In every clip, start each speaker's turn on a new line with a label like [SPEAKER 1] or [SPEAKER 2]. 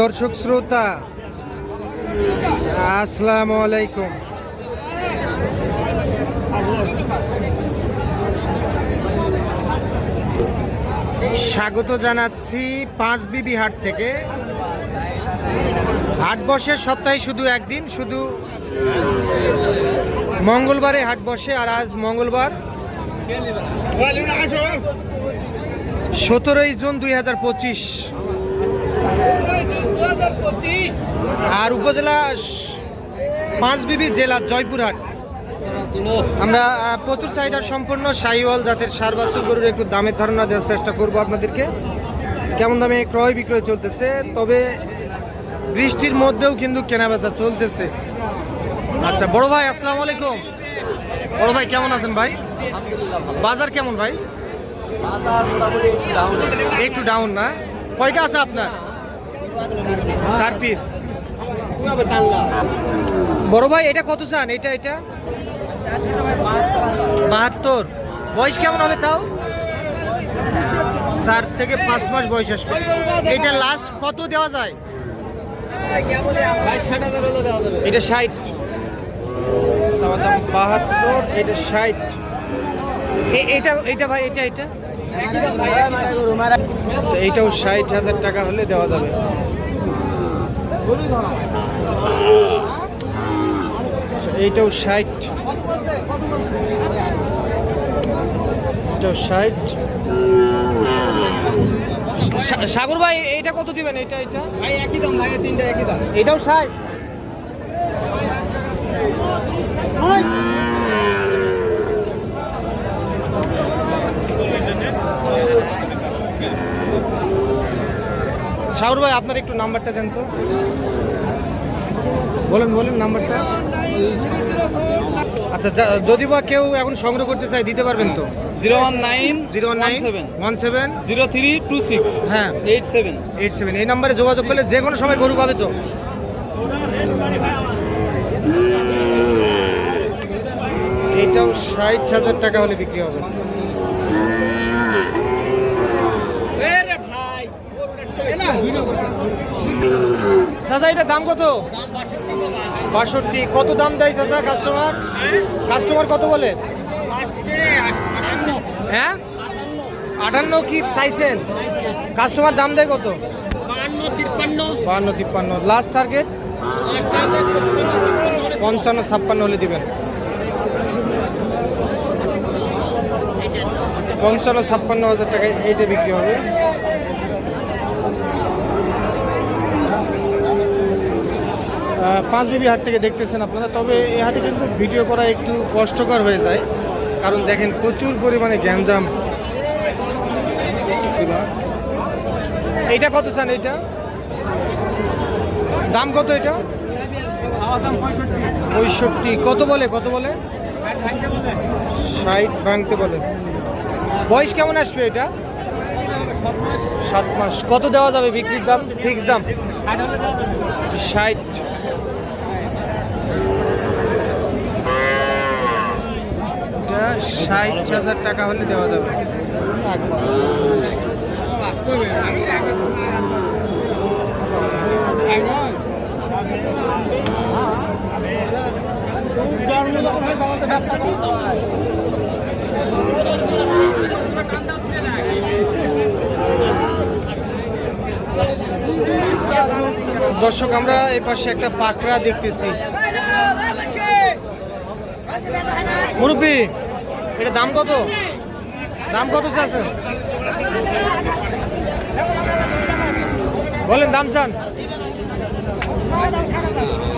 [SPEAKER 1] দর্শক শ্রোতা, আসসালামু আলাইকুম। স্বাগত জানাচ্ছি পাঁচ বিবি হাট থেকে। হাট বসে সপ্তাহে শুধু একদিন, শুধু মঙ্গলবারে হাট বসে আর আজ মঙ্গলবার। সতেরোই জুন দুই হাজার পঁচিশ। আর উপজেলা পাঁচবিবি জেলা জয়পুরহাট। আমরা প্রচুর চাহিদা সম্পন্ন শাহিওয়াল জাতের সার বাছুর গরুর একটু দামের ধারণা দেওয়ার চেষ্টা করব আপনাদেরকে। কেমন দামে ক্রয় বিক্রয় চলতেছে, তবে বৃষ্টির মধ্যেও কিন্তু কেনাবেচা চলতেছে। আচ্ছা বড় ভাই, আসসালামু আলাইকুম। বড় ভাই, কেমন আছেন ভাই? বাজার কেমন ভাই? একটু ডাউন না? কয়টা আছে আপনার? চার পিস বড় ভাই এটা কত চান? এটা এটা? বাহাত্তর। বয়স কেমন হবে তাও? চার থেকে পাঁচ মাস বয়স আসবে। এটা লাস্ট কত দেওয়া যায়? এটা ষাট। বাহাত্তর এটা ষাট। এটা এটা ভাই এটা এটা? আচ্ছা, এইটাও ষাট হাজার টাকা হলে দেওয়া যাবে। এইটাও ষাট। এটাও ষাট। সাগর ভাই এইটা কত দিবেন? এটা এটা
[SPEAKER 2] ভাই একই দাম ভাই তিনটা একই দাম।
[SPEAKER 1] এটাও ষাট। শাহুর ভাই আপনার একটু নাম্বারটা দেন তো। বলেন বলেন নাম্বারটা। আচ্ছা যদি বা কেউ এখন সংগ্রহ করতে চায় দিতে পারবেন তো?
[SPEAKER 2] Zero one nine
[SPEAKER 1] zero nine
[SPEAKER 2] seven.
[SPEAKER 1] One seven.
[SPEAKER 2] Zero three two six.
[SPEAKER 1] হ্যাঁ।
[SPEAKER 2] Eight seven.
[SPEAKER 1] Eight seven. এই নাম্বারে যোগাযোগ করলে যে কোনো সময় গরু পাবে তো। এটাও ষাট হাজার টাকা হলে বিক্রি হবে। চাচা এটা দাম কত? বাষট্টি। কত দাম দেয় চাচা কাস্টমার কাস্টমার কত বলে? হ্যাঁ? আটান্ন কি চাইছেন? কাস্টমার দাম দেয় কত? বাহান্ন, তিপ্পান্ন। লাস্ট টার্গেট পঞ্চান্ন, ছাপ্পান্ন হলে দিবেন। পঞ্চান্ন, ছাপ্পান্ন হাজার টাকায় এইটা বিক্রি হবে। পাঁচ বিবি হাট থেকে দেখতেছেন আপনারা, তবে এই হাটে কিন্তু ভিডিও করা একটু কষ্টকর হয়ে যায়। কারণ দেখেন, প্রচুর পরিমাণে গ্যাঞ্জাম। এইটা কত চান এইটা দাম কত এটা? পঁয়ষট্টি। কত বলে কত বলে? ষাট ভাঙতে বলে। বয়স কেমন আসবে এটা? সাত মাস। কত দেওয়া যাবে বিক্রির দাম? ফিক্স দাম? ষাট এটা ষাট হাজার টাকা হলে দেওয়া যাবে। দর্শক আমরা এই পাশে একটা পাকড়া দেখতেছি। মুরব্বী এটা দাম কত? দাম কত চাচ্ছেন? বলেন দাম চান।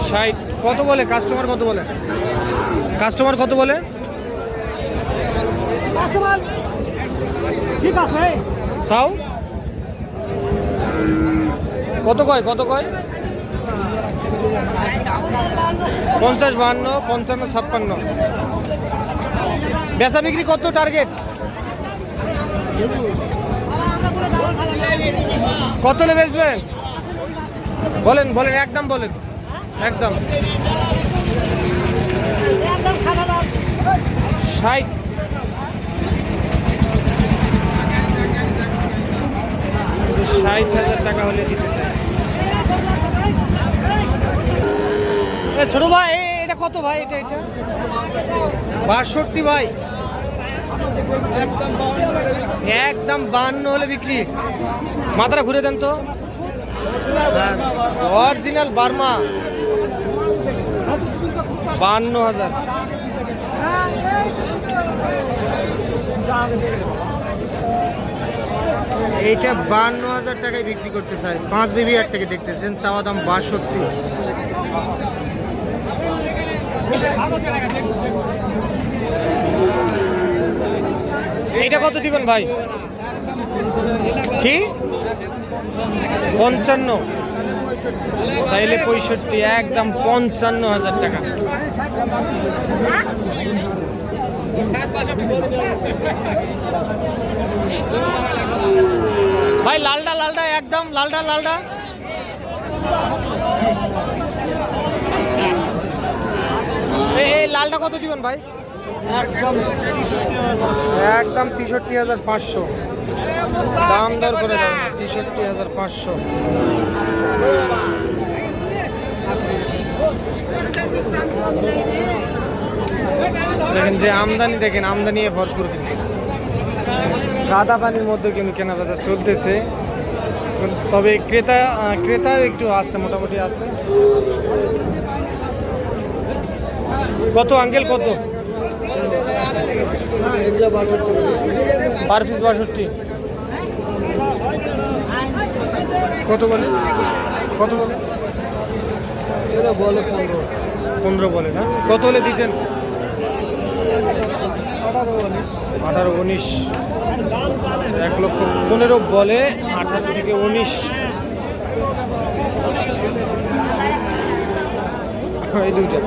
[SPEAKER 1] ষাট কত বলে? কাস্টমার কত বলে? কাস্টমার কত বলে?
[SPEAKER 3] ঠিক আছে।
[SPEAKER 1] তাও? কত কয় কত কয়? পঞ্চাশ বাহান্ন পঞ্চান্ন ছাপ্পান্ন। বেচা বিক্রি কত টার্গেট কত নে বেচবেন? বলেন বলেন, একদম বলেন। একদম। ষাট। ষাট হাজার টাকা হলে দিতে চাই। ছোট ভাই কত ভাই এটা এটা? বাষট্টি ভাই। একদম বান্ন হলে বিক্রি। মাথাটা ঘুরে দেন তো। অরিজিনাল বার্মা। বান্ন হাজার। এইটা বান্ন হাজার টাকায় বিক্রি করতে চাই পাঁচ বিবি এক থেকে দেখতেছেন, চাওয়া দাম বাষট্টি। এইটা কত দিবেন ভাই? কি? পঞ্চান্ন। চাইলে পঁয়ষট্টি, একদম পঞ্চান্ন হাজার টাকা। ভাই, লালডা লালডা, একদম লালডা লালডা। এই লালটা কত দিবেন ভাই? একদম তেষট্টি হাজার পাঁচশো। দাম দর করে দেবেন তেষট্টি হাজার পাঁচশো। দেখেন যে আমদানি দেখেন আমদানি ভরপুর কিন্তু। কাদা পানির মধ্যে কিন্তু কেনা বেচা চলতেছে। তবে ক্রেতা ক্রেতাও একটু আছে মোটামুটি আছে। কত আঙ্কেল, কত? পার পিস বাষট্টি। কত বলে? কত বলে?
[SPEAKER 2] বলে পনেরো
[SPEAKER 1] পনেরো বলে না? কত হলে দিতেন?
[SPEAKER 2] আঠারো উনিশ।
[SPEAKER 1] এক লক্ষ পনেরো বলে, আঠারো থেকে উনিশ। এই দুইটা।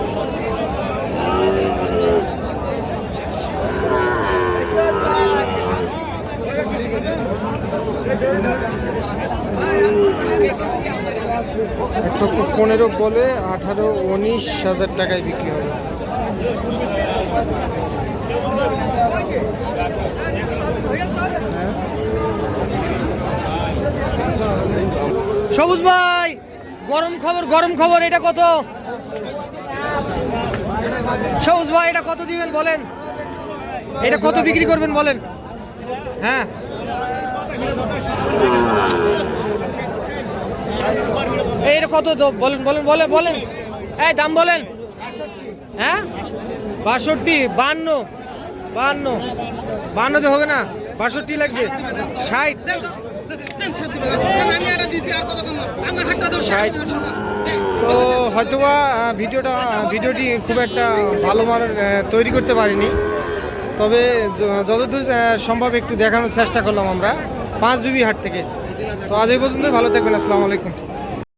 [SPEAKER 1] পনেরো বলে আঠারো উনিশ হাজার টাকায় বিক্রি হবে। সবুজ ভাই, গরম খবর গরম খবর, এটা কত? সবুজ ভাই, এটা কত দিবেন বলেন? এটা কত বিক্রি করবেন বলেন? হ্যাঁ। এটা কত বলেন বলেন বলেন বলেন। এই, দাম বলেন। হ্যাঁ? বাষট্টি, বান্ন। বান্ন। বান্নতে হবে না। বাষট্টি লাগবে। ষাট। তো হয়তোবা ভিডিওটা ভিডিওটি খুব একটা ভালো মানের তৈরি করতে পারিনি। তবে যতদূর সম্ভব একটু দেখানোর চেষ্টা করলাম আমরা পাঁচ বিবি হাট থেকে। তো আজ এই পর্যন্তই ভালো থাকবেন আসসালামু আলাইকুম।